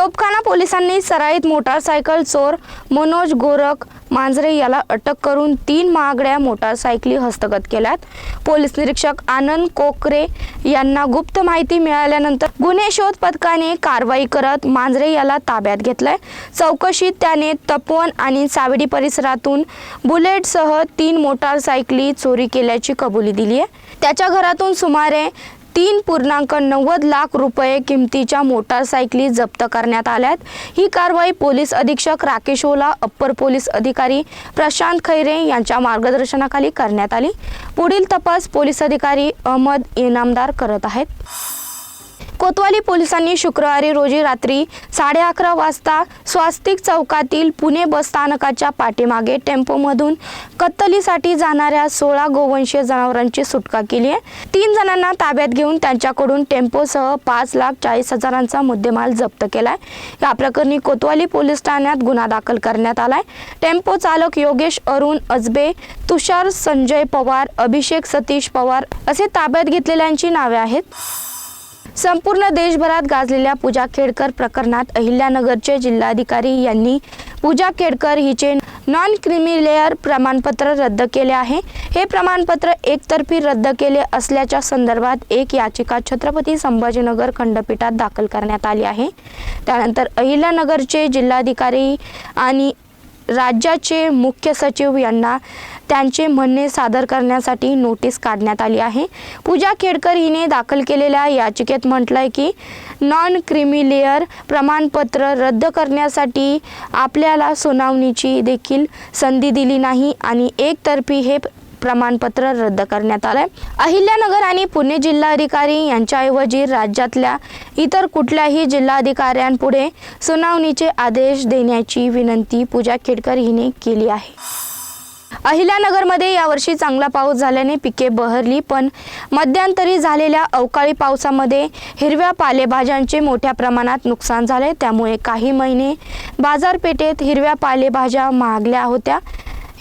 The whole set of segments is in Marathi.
तोपखाना पोलिसांनी सराईत मोटारसायकल चोर मनोज गोरख मांजरे याला अटक करून तीन महागड्या मोटारसायकली हस्तगत केल्यात. पोलीस निरीक्षक आनंद कोकरे यांना गुप्त माहिती मिळाल्यानंतर गुन्हे शोध पथकाने कारवाई करत मांजरे याला ताब्यात घेतलंय. चौकशीत त्याने तपवन आणि सावडी परिसरातून बुलेटसह तीन मोटारसायकली चोरी केल्याची कबुली दिली आहे त्याच्या घरातून सुमारे तीन पूर्णांक नव्वद लाख रुपये किमतीच्या मोटारसायकली जप्त करण्यात आल्यात. ही कारवाई पोलीस अधीक्षक राकेश ओला अप्पर पोलीस अधिकारी प्रशांत खैरे यांच्या मार्गदर्शनाखाली करण्यात आली. पुढील तपास पोलीस अधिकारी अहमद इनामदार करत आहेत. कोतवाली पोलिसांनी शुक्रवारी रोजी रात्री साडे अकरा वाजता स्वास्तिक चौकातील पुणे बस स्थानकाच्या पाठीमागे टेम्पोमधून कत्तलीसाठी जाणाऱ्या सोळा गोवंशीय जनावरांची सुटका केली आहे. तीन जणांना ताब्यात घेऊन त्यांच्याकडून टेम्पोसह पाच लाख चाळीस हजारांचा मुद्देमाल जप्त केलाय. या प्रकरणी कोतवाली पोलीस ठाण्यात गुन्हा दाखल करण्यात आलाय. टेम्पो चालक योगेश अरुण अजबे तुषार संजय पवार अभिषेक सतीश पवार असे ताब्यात घेतलेल्यांची नावे आहेत. संपूर्ण देशभरात गाजलेल्या पूजा खेडकर प्रकरणात अहिल्यानगरचे जिल्हाधिकारी यांनी पूजा खेडकर हिचे नॉन क्रिमिलेअर प्रमाणपत्र रद्द केले आहे. हे प्रमाणपत्र एकतर्फी रद्द केले असल्याच्या संदर्भात एक याचिका छत्रपती संभाजीनगर खंडपीठात दाखल करण्यात आली आहे. त्यानंतर अहिल्यानगरचे जिल्हाधिकारी आणि राज्याचे मुख्य सचिव यांना त्यांचे म्हणणे सादर करण्यासाठी नोटीस काढण्यात आली आहे. पूजा खेडकर हिने दाखल केलेल्या याचिकेत म्हटलं आहे की नॉन क्रिमिलेअर प्रमाणपत्र रद्द करण्यासाठी आपल्याला सुनावणीची देखील संधी दिली नाही आणि एकतर्फी हे प्रमाणपत्र रद्द करण्यात आलंय. अहिल्यानगर आणि पुणे जिल्हाधिकारी यांच्याऐवजी राज्यातल्या इतर कुठल्याही जिल्हाधिकाऱ्यांपुढे सुनावणीचे आदेश देण्याची विनंती पूजा खेडकर हिने केली आहे. अहिल्यानगरमध्ये यावर्षी चांगला पाऊस झाल्याने पिके बहरली पण मध्यंतरी झालेल्या अवकाळी पावसामध्ये हिरव्या पालेभाज्यांचे मोठ्या प्रमाणात नुकसान झाले त्यामुळे काही महिने बाजारपेठेत हिरव्या पालेभाज्या महागल्या होत्या.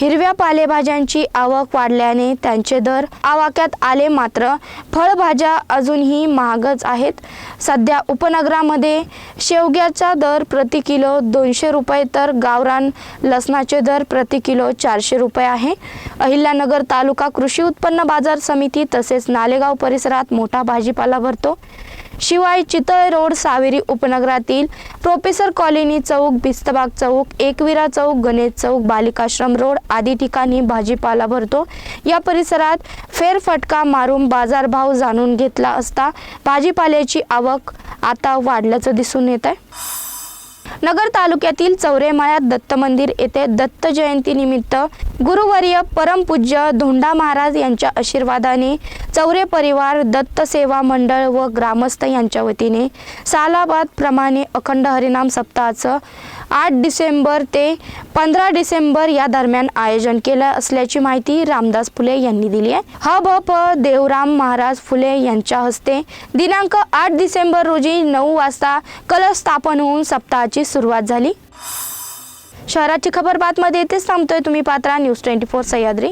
हिरव्या पालेभाज्यांची आवक वाढल्याने त्यांचे दर आवाक्यात आले मात्र फळभाज्या अजूनही महागच आहेत. सध्या उपनगरामध्ये शेवग्याचा दर प्रति किलो दोनशे रुपये तर गावरान लसणाचे दर प्रति किलो चारशे रुपये आहे. अहिल्यानगर तालुका कृषी उत्पन्न बाजार समिती तसेच नालेगाव परिसरात मोठा भाजीपाला भरतो. शिवाय चितळ रोड सावेरी उपनगरातील professor colony Chowk Bistbag Chowk Ekvira Chowk Ganesh Chowk Balikashram road आदी ठिकाणी भाजीपाला भरतो. या परिसरात फेरफटका मारून बाजारभाव जाणून घेतला असता भाजीपाल्याची आवक आता वाढल्याचं दिसून येत आहे नगर तालुक्यातील चौरेमाळ्यात दत्त मंदिर येथे दत्त जयंतीनिमित्त गुरुवर्य परमपूज्य धोंडा महाराज यांच्या आशीर्वादाने चौरे परिवार दत्त सेवा मंडळ व ग्रामस्थ यांच्या वतीने सालाबाद प्रमाणे अखंड हरिनाम सप्ताहाचं आठ डिसेंबर ते पंधरा डिसेंबर या दरम्यान आयोजन केलं असल्याची माहिती रामदास फुले यांनी दिली आहे. ह भ प देवराम महाराज फुले यांच्या हस्ते दिनांक आठ डिसेंबर रोजी नऊ वाजता कलश स्थापन होऊन सप्ताहाची सुरुवात झाली. शहराची खबर बातमध्ये येथेच थांबतोय तुम्ही Patra. News twenty four Sahyadri.